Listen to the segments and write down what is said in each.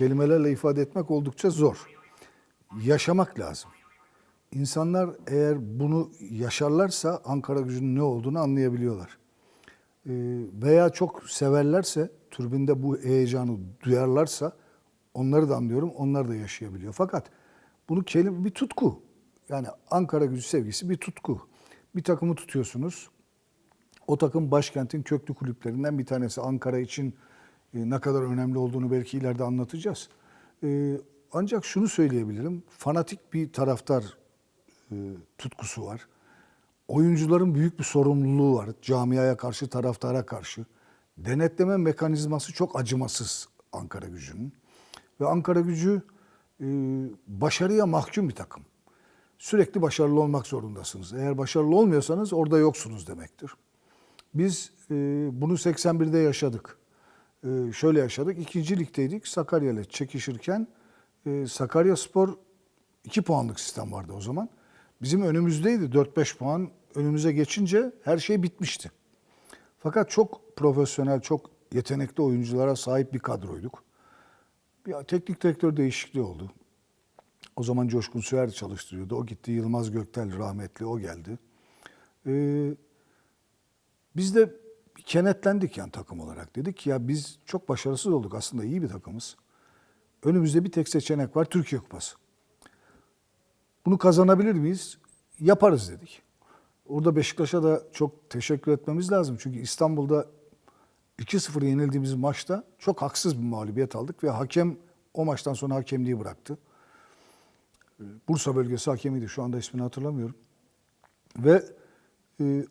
kelimelerle ifade etmek oldukça zor. Yaşamak lazım. İnsanlar eğer bunu yaşarlarsa Ankara gücünün ne olduğunu anlayabiliyorlar. Ee, veya çok severlerse, türbinde bu heyecanı duyarlarsa onları da anlıyorum, onlar da yaşayabiliyor. Fakat bunu kelime bir tutku. Yani Ankara gücü sevgisi bir tutku. Bir takımı tutuyorsunuz. O takım başkentin köklü kulüplerinden bir tanesi. Ankara için e, ne kadar önemli olduğunu belki ileride anlatacağız. E, ancak şunu söyleyebilirim. Fanatik bir taraftar e, tutkusu var. Oyuncuların büyük bir sorumluluğu var. Camiaya karşı, taraftara karşı. Denetleme mekanizması çok acımasız Ankara gücünün. Ve Ankara gücü başarıya mahkum bir takım. Sürekli başarılı olmak zorundasınız. Eğer başarılı olmuyorsanız orada yoksunuz demektir. Biz bunu 81'de yaşadık. E, şöyle yaşadık. İkinci ligdeydik. Sakarya ile çekişirken e, Sakarya Spor 2 puanlık sistem vardı o zaman. Bizim önümüzdeydi 4-5 puan. Önümüze geçince her şey bitmişti. Fakat çok profesyonel, çok yetenekli oyunculara sahip bir kadroyduk. Bir teknik direktör değişikliği oldu. O zaman Coşkun Süer çalıştırıyordu. O gitti. Yılmaz Göktel rahmetli o geldi. Ee, biz de kenetlendik yani takım olarak. Dedik ki ya biz çok başarısız olduk. Aslında iyi bir takımız. Önümüzde bir tek seçenek var. Türkiye Kupası. Bunu kazanabilir miyiz? Yaparız dedik. Orada Beşiktaş'a da çok teşekkür etmemiz lazım. Çünkü İstanbul'da 2-0 yenildiğimiz maçta çok haksız bir mağlubiyet aldık ve hakem o maçtan sonra hakemliği bıraktı. Bursa bölgesi hakemiydi. Şu anda ismini hatırlamıyorum. Ve e,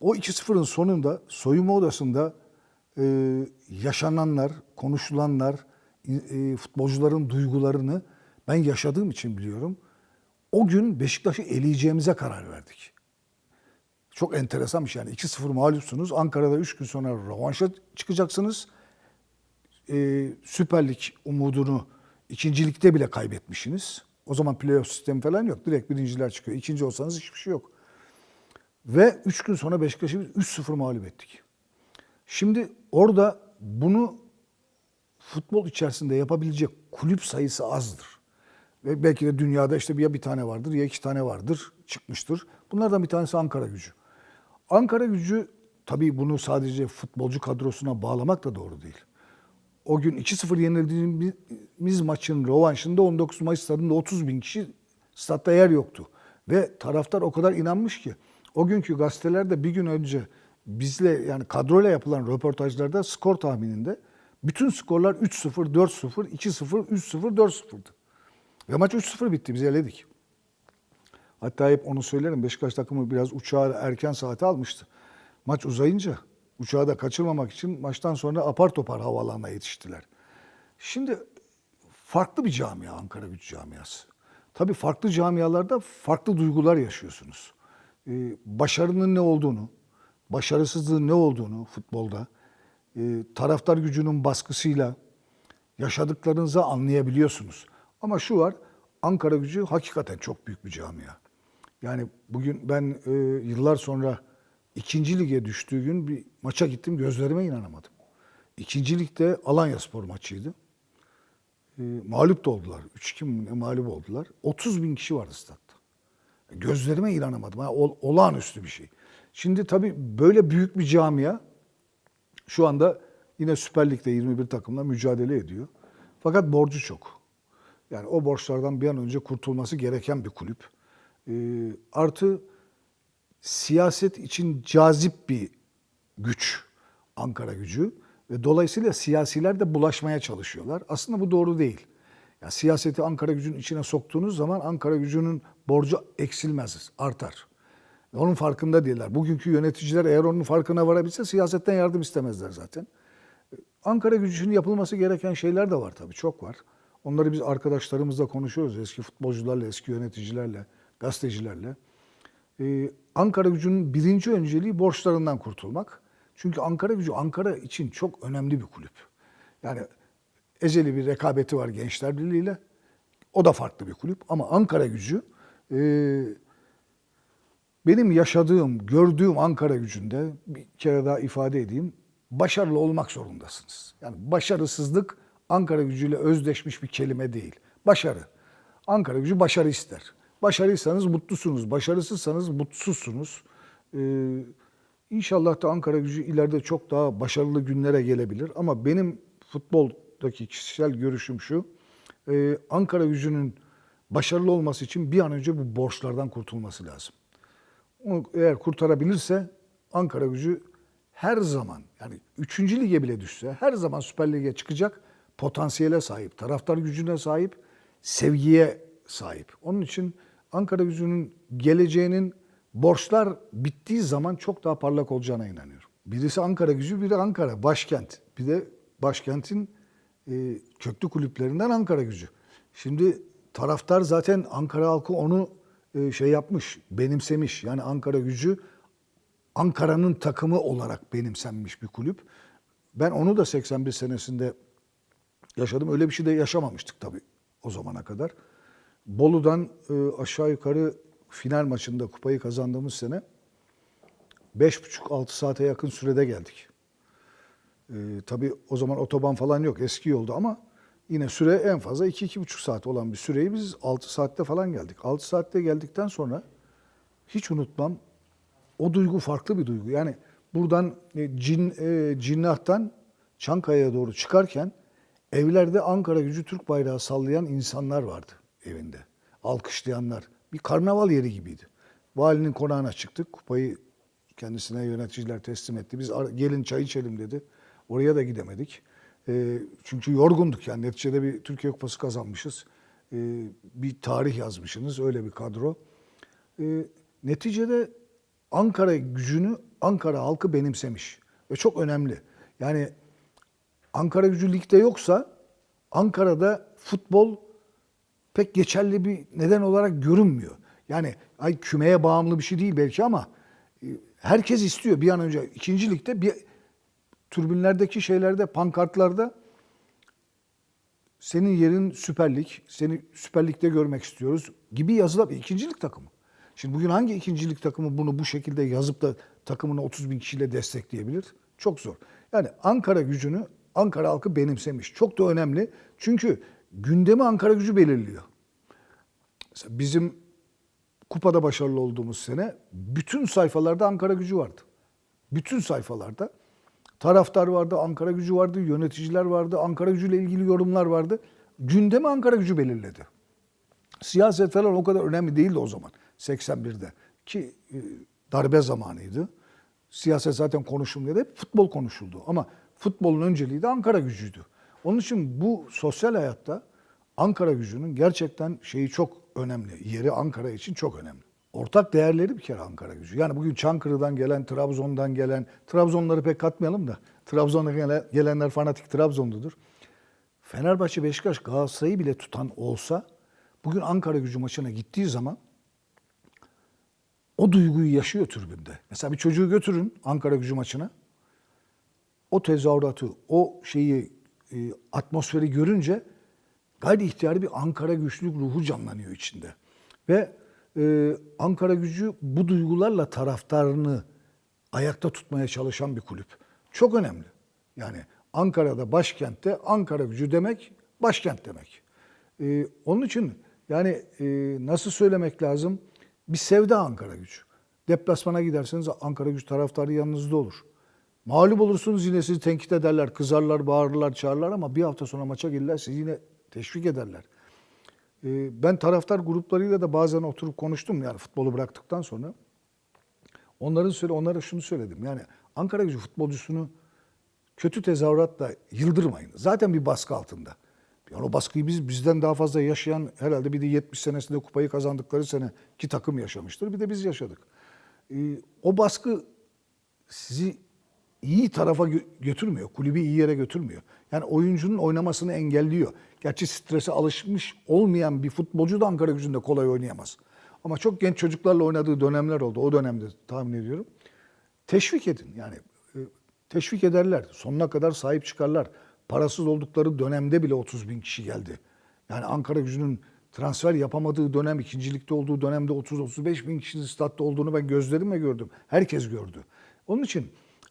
o 2-0'ın sonunda soyunma odasında e, yaşananlar, konuşulanlar, e, futbolcuların duygularını ben yaşadığım için biliyorum. O gün Beşiktaş'ı eleyeceğimize karar verdik. Çok enteresan bir şey. Yani 2-0 mağlupsunuz. Ankara'da 3 gün sonra rövanşa çıkacaksınız. E, Süper Lig umudunu ikincilikte bile kaybetmişsiniz. O zaman playoff sistemi falan yok. Direkt birinciler çıkıyor. İkinci olsanız hiçbir şey yok. Ve 3 gün sonra Beşiktaş'ı biz 3-0 mağlup ettik. Şimdi orada bunu futbol içerisinde yapabilecek kulüp sayısı azdır. Ve belki de dünyada işte ya bir tane vardır ya iki tane vardır çıkmıştır. Bunlardan bir tanesi Ankara gücü. Ankara gücü tabii bunu sadece futbolcu kadrosuna bağlamak da doğru değil. O gün 2-0 yenildiğimiz maçın rövanşında 19 Mayıs stadında 30 bin kişi statta yer yoktu. Ve taraftar o kadar inanmış ki o günkü gazetelerde bir gün önce bizle yani kadroyla yapılan röportajlarda skor tahmininde bütün skorlar 3-0, 4-0, 2-0, 3-0, 4-0'dı. Ve maç 3-0 bitti. Biz eledik. Hatta hep onu söylerim. Beşiktaş takımı biraz uçağı erken saate almıştı. Maç uzayınca uçağı da kaçırmamak için maçtan sonra apar topar havaalanına yetiştiler. Şimdi farklı bir camia Ankara Gücü camiası. Tabii farklı camialarda farklı duygular yaşıyorsunuz. Ee, başarının ne olduğunu, başarısızlığın ne olduğunu futbolda, e, taraftar gücünün baskısıyla yaşadıklarınızı anlayabiliyorsunuz. Ama şu var, Ankara gücü hakikaten çok büyük bir camia. Yani bugün ben e, yıllar sonra ikinci lige düştüğü gün bir maça gittim, gözlerime inanamadım. İkinci ligde Alanya Spor maçıydı. E, mağlup da oldular. 3-2 mi mağlup oldular. 30 bin kişi vardı statta. Gözlerime inanamadım. Yani ol, olağanüstü bir şey. Şimdi tabii böyle büyük bir camia şu anda yine Süper Lig'de 21 takımla mücadele ediyor. Fakat borcu çok. Yani o borçlardan bir an önce kurtulması gereken bir kulüp. E, artı siyaset için cazip bir güç Ankara gücü ve dolayısıyla siyasiler de bulaşmaya çalışıyorlar. Aslında bu doğru değil. Yani siyaseti Ankara gücünün içine soktuğunuz zaman Ankara gücünün borcu eksilmez, artar. Onun farkında değiller. Bugünkü yöneticiler eğer onun farkına varabilse siyasetten yardım istemezler zaten. Ankara gücünün yapılması gereken şeyler de var tabii, çok var. Onları biz arkadaşlarımızla konuşuyoruz. Eski futbolcularla, eski yöneticilerle, gazetecilerle. Ee, Ankara gücünün birinci önceliği borçlarından kurtulmak. Çünkü Ankara gücü Ankara için çok önemli bir kulüp. Yani ezeli bir rekabeti var Gençler Birliği ile. O da farklı bir kulüp. Ama Ankara gücü e, benim yaşadığım, gördüğüm Ankara gücünde bir kere daha ifade edeyim. Başarılı olmak zorundasınız. Yani başarısızlık Ankara gücüyle özdeşmiş bir kelime değil. Başarı. Ankara gücü başarı ister. Başarıysanız mutlusunuz, başarısızsanız mutsuzsunuz. Ee, inşallah da Ankara gücü ileride çok daha başarılı günlere gelebilir. Ama benim futboldaki kişisel görüşüm şu. Ee, Ankara gücünün başarılı olması için bir an önce bu borçlardan kurtulması lazım. Onu eğer kurtarabilirse Ankara gücü her zaman yani 3. lige bile düşse her zaman Süper Lig'e çıkacak potansiyele sahip, taraftar gücüne sahip, sevgiye sahip. Onun için Ankara gücünün geleceğinin borçlar bittiği zaman çok daha parlak olacağına inanıyorum. Birisi Ankara gücü, biri Ankara, başkent. Bir de başkentin e, kulüplerinden Ankara gücü. Şimdi taraftar zaten Ankara halkı onu e, şey yapmış, benimsemiş. Yani Ankara gücü Ankara'nın takımı olarak benimsenmiş bir kulüp. Ben onu da 81 senesinde yaşadım. Öyle bir şey de yaşamamıştık tabii o zamana kadar. Bolu'dan e, aşağı yukarı final maçında kupayı kazandığımız sene 5,5-6 saate yakın sürede geldik. E, tabii o zaman otoban falan yok, eski yoldu ama yine süre en fazla 2-2,5 saat olan bir süreyi biz 6 saatte falan geldik. 6 saatte geldikten sonra hiç unutmam o duygu farklı bir duygu. Yani buradan e, cin, e, Cinnah'tan Çankaya'ya doğru çıkarken evlerde Ankara gücü Türk bayrağı sallayan insanlar vardı evinde. Alkışlayanlar. Bir karnaval yeri gibiydi. Valinin konağına çıktık. Kupayı kendisine yöneticiler teslim etti. Biz "Ar- gelin çay içelim dedi. Oraya da gidemedik. E, çünkü yorgunduk yani. Neticede bir Türkiye Kupası kazanmışız. E, bir tarih yazmışsınız. Öyle bir kadro. E, neticede Ankara gücünü Ankara halkı benimsemiş. Ve çok önemli. Yani Ankara gücü ligde yoksa Ankara'da futbol pek geçerli bir neden olarak görünmüyor. Yani ay kümeye bağımlı bir şey değil belki ama e, herkes istiyor bir an önce ikinci ligde bir türbinlerdeki şeylerde pankartlarda senin yerin Süper Lig, seni Süper Lig'de görmek istiyoruz gibi yazılar. İkincilik takımı. Şimdi bugün hangi ikincilik takımı bunu bu şekilde yazıp da takımını 30 bin kişiyle destekleyebilir? Çok zor. Yani Ankara gücünü Ankara halkı benimsemiş. Çok da önemli. Çünkü gündemi Ankara gücü belirliyor. Mesela bizim kupada başarılı olduğumuz sene bütün sayfalarda Ankara gücü vardı. Bütün sayfalarda taraftar vardı, Ankara gücü vardı, yöneticiler vardı, Ankara gücüyle ilgili yorumlar vardı. Gündemi Ankara gücü belirledi. Siyaset falan o kadar önemli değildi o zaman 81'de ki e, darbe zamanıydı. Siyaset zaten konuşulmuyordu. Hep futbol konuşuldu. Ama futbolun önceliği de Ankara gücüydü. Onun için bu sosyal hayatta Ankara gücünün gerçekten şeyi çok önemli. Yeri Ankara için çok önemli. Ortak değerleri bir kere Ankara gücü. Yani bugün Çankırı'dan gelen, Trabzon'dan gelen, Trabzonları pek katmayalım da Trabzon'a gelen- gelenler fanatik Trabzonludur. Fenerbahçe, Beşiktaş, Galatasaray'ı bile tutan olsa bugün Ankara gücü maçına gittiği zaman o duyguyu yaşıyor tribünde. Mesela bir çocuğu götürün Ankara gücü maçına. O tezahüratı, o şeyi, e, atmosferi görünce gayri ihtiyari bir Ankara güçlülük ruhu canlanıyor içinde. Ve e, Ankara gücü bu duygularla taraftarını ayakta tutmaya çalışan bir kulüp. Çok önemli. Yani Ankara'da başkentte Ankara gücü demek başkent demek. E, onun için yani e, nasıl söylemek lazım? Bir sevda Ankara gücü. Deplasmana giderseniz Ankara gücü taraftarı yanınızda olur. Mağlup olursunuz yine sizi tenkit ederler, kızarlar, bağırırlar, çağırırlar ama bir hafta sonra maça gelirler sizi yine teşvik ederler. Ee, Ben taraftar gruplarıyla da bazen oturup konuştum yani futbolu bıraktıktan sonra. Onların söyle onlara şunu söyledim. Yani Ankara Gücü futbolcusunu kötü tezahüratla yıldırmayın. Zaten bir baskı altında. Yani o baskıyı biz bizden daha fazla yaşayan herhalde bir de 70 senesinde kupayı kazandıkları sene ki takım yaşamıştır. Bir de biz yaşadık. Ee, o baskı sizi iyi tarafa gö- götürmüyor. Kulübü iyi yere götürmüyor. Yani oyuncunun oynamasını engelliyor. Gerçi strese alışmış olmayan bir futbolcu da Ankara gücünde kolay oynayamaz. Ama çok genç çocuklarla oynadığı dönemler oldu. O dönemde tahmin ediyorum. Teşvik edin. Yani e, teşvik ederler. Sonuna kadar sahip çıkarlar. Parasız oldukları dönemde bile 30 bin kişi geldi. Yani Ankara gücünün transfer yapamadığı dönem, ikincilikte olduğu dönemde 30-35 bin kişinin statta olduğunu ben gözlerimle gördüm. Herkes gördü. Onun için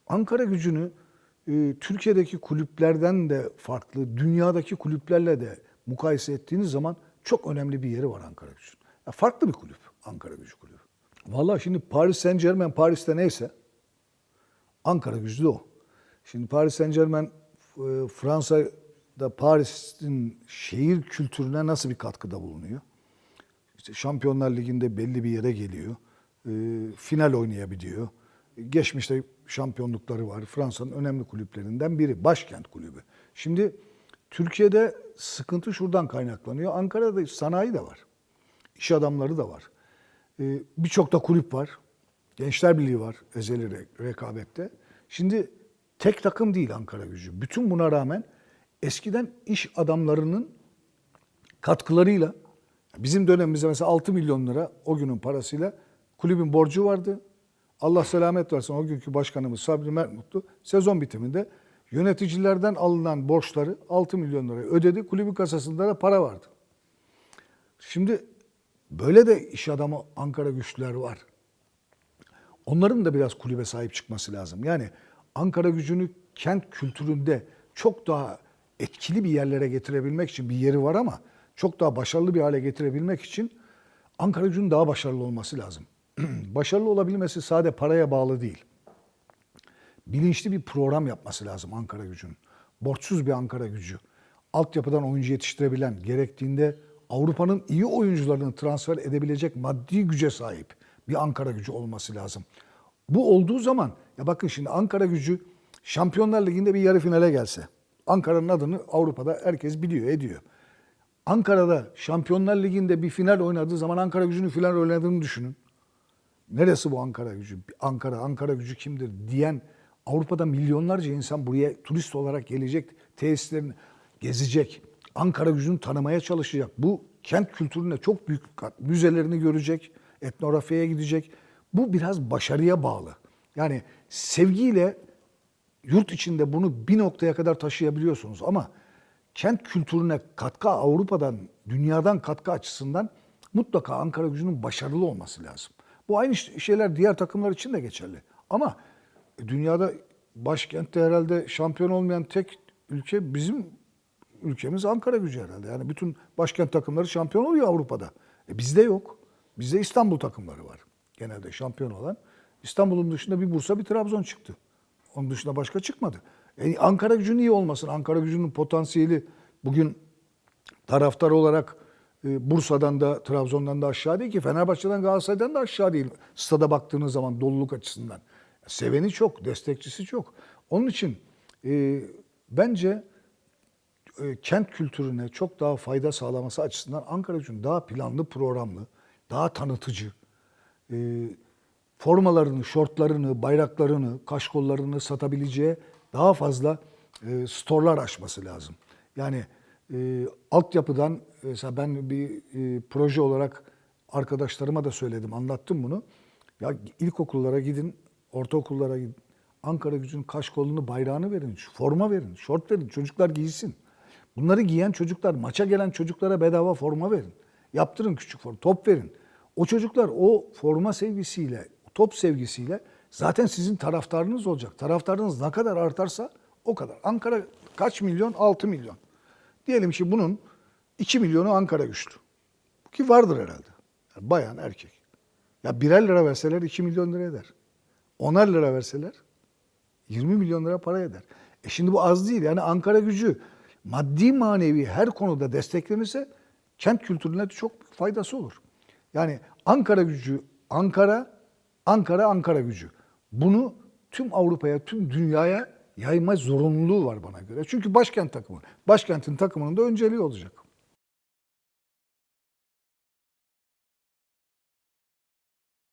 Ankara gücünü e, Türkiye'deki kulüplerden de farklı, dünyadaki kulüplerle de mukayese ettiğiniz zaman çok önemli bir yeri var Ankara Gücü'nün. Ya farklı bir kulüp Ankara Gücü kulübü. Vallahi şimdi Paris Saint Germain Paris'te neyse Ankara Gücü de o. Şimdi Paris Saint Germain e, Fransa'da Paris'in şehir kültürüne nasıl bir katkıda bulunuyor? İşte Şampiyonlar Ligi'nde belli bir yere geliyor. E, final oynayabiliyor. Geçmişte şampiyonlukları var. Fransa'nın önemli kulüplerinden biri. Başkent kulübü. Şimdi Türkiye'de sıkıntı şuradan kaynaklanıyor. Ankara'da sanayi de var. İş adamları da var. E, Birçok da kulüp var. Gençler Birliği var ezeli re- rekabette. Şimdi tek takım değil Ankara gücü. Bütün buna rağmen eskiden iş adamlarının katkılarıyla bizim dönemimizde mesela 6 milyon lira o günün parasıyla kulübün borcu vardı. Allah selamet versin o günkü başkanımız Sabri Mertmutlu sezon bitiminde yöneticilerden alınan borçları 6 milyon liraya ödedi. Kulübün kasasında da para vardı. Şimdi böyle de iş adamı Ankara güçlüler var. Onların da biraz kulübe sahip çıkması lazım. Yani Ankara gücünü kent kültüründe çok daha etkili bir yerlere getirebilmek için bir yeri var ama çok daha başarılı bir hale getirebilmek için Ankara gücünün daha başarılı olması lazım. başarılı olabilmesi sade paraya bağlı değil. Bilinçli bir program yapması lazım Ankara gücünün. Borçsuz bir Ankara gücü. Altyapıdan oyuncu yetiştirebilen, gerektiğinde Avrupa'nın iyi oyuncularını transfer edebilecek maddi güce sahip bir Ankara gücü olması lazım. Bu olduğu zaman ya bakın şimdi Ankara gücü Şampiyonlar Ligi'nde bir yarı finale gelse. Ankara'nın adını Avrupa'da herkes biliyor, ediyor. Ankara'da Şampiyonlar Ligi'nde bir final oynadığı zaman Ankara gücünün final oynadığını düşünün. Neresi bu Ankara gücü? Ankara, Ankara gücü kimdir diyen Avrupa'da milyonlarca insan buraya turist olarak gelecek, tesislerini gezecek. Ankara gücünü tanımaya çalışacak. Bu kent kültürüne çok büyük. Müzelerini görecek, etnografyaya gidecek. Bu biraz başarıya bağlı. Yani sevgiyle yurt içinde bunu bir noktaya kadar taşıyabiliyorsunuz ama kent kültürüne katkı Avrupa'dan, dünyadan katkı açısından mutlaka Ankara gücünün başarılı olması lazım. Bu aynı şeyler diğer takımlar için de geçerli. Ama dünyada başkentte herhalde şampiyon olmayan tek ülke bizim ülkemiz Ankara gücü herhalde. Yani bütün başkent takımları şampiyon oluyor Avrupa'da. E bizde yok. Bizde İstanbul takımları var. Genelde şampiyon olan. İstanbul'un dışında bir Bursa bir Trabzon çıktı. Onun dışında başka çıkmadı. E Ankara gücünün iyi olmasın. Ankara gücünün potansiyeli bugün taraftar olarak e, Bursa'dan da Trabzon'dan da aşağı değil ki. Fenerbahçe'den Galatasaray'dan da aşağı değil. Stada baktığınız zaman doluluk açısından. Seveni çok, destekçisi çok. Onun için e, bence e, kent kültürüne çok daha fayda sağlaması açısından Ankara gücünün daha planlı, programlı, daha tanıtıcı, e, formalarını, şortlarını, bayraklarını, kaşkollarını satabileceği daha fazla e, storlar açması lazım. Yani e, altyapıdan mesela ben bir e, proje olarak arkadaşlarıma da söyledim, anlattım bunu. Ya ilkokullara gidin, ortaokullara gidin. Ankara gücünün kaşkolunu, bayrağını verin, forma verin, şort verin, çocuklar giysin. Bunları giyen çocuklar, maça gelen çocuklara bedava forma verin. Yaptırın küçük forma, top verin. O çocuklar o forma sevgisiyle, top sevgisiyle zaten sizin taraftarınız olacak. Taraftarınız ne kadar artarsa o kadar. Ankara kaç milyon? 6 milyon. Diyelim ki bunun 2 milyonu Ankara güçlü. Ki vardır herhalde. Yani bayan, erkek. Ya birer lira verseler 2 milyon lira eder. Onar lira verseler 20 milyon lira para eder. E şimdi bu az değil. Yani Ankara gücü maddi manevi her konuda desteklenirse kent kültürüne çok faydası olur. Yani Ankara gücü, Ankara, Ankara, Ankara gücü. Bunu tüm Avrupa'ya, tüm dünyaya yayma zorunluluğu var bana göre. Çünkü başkent takımı. Başkentin takımının da önceliği olacak.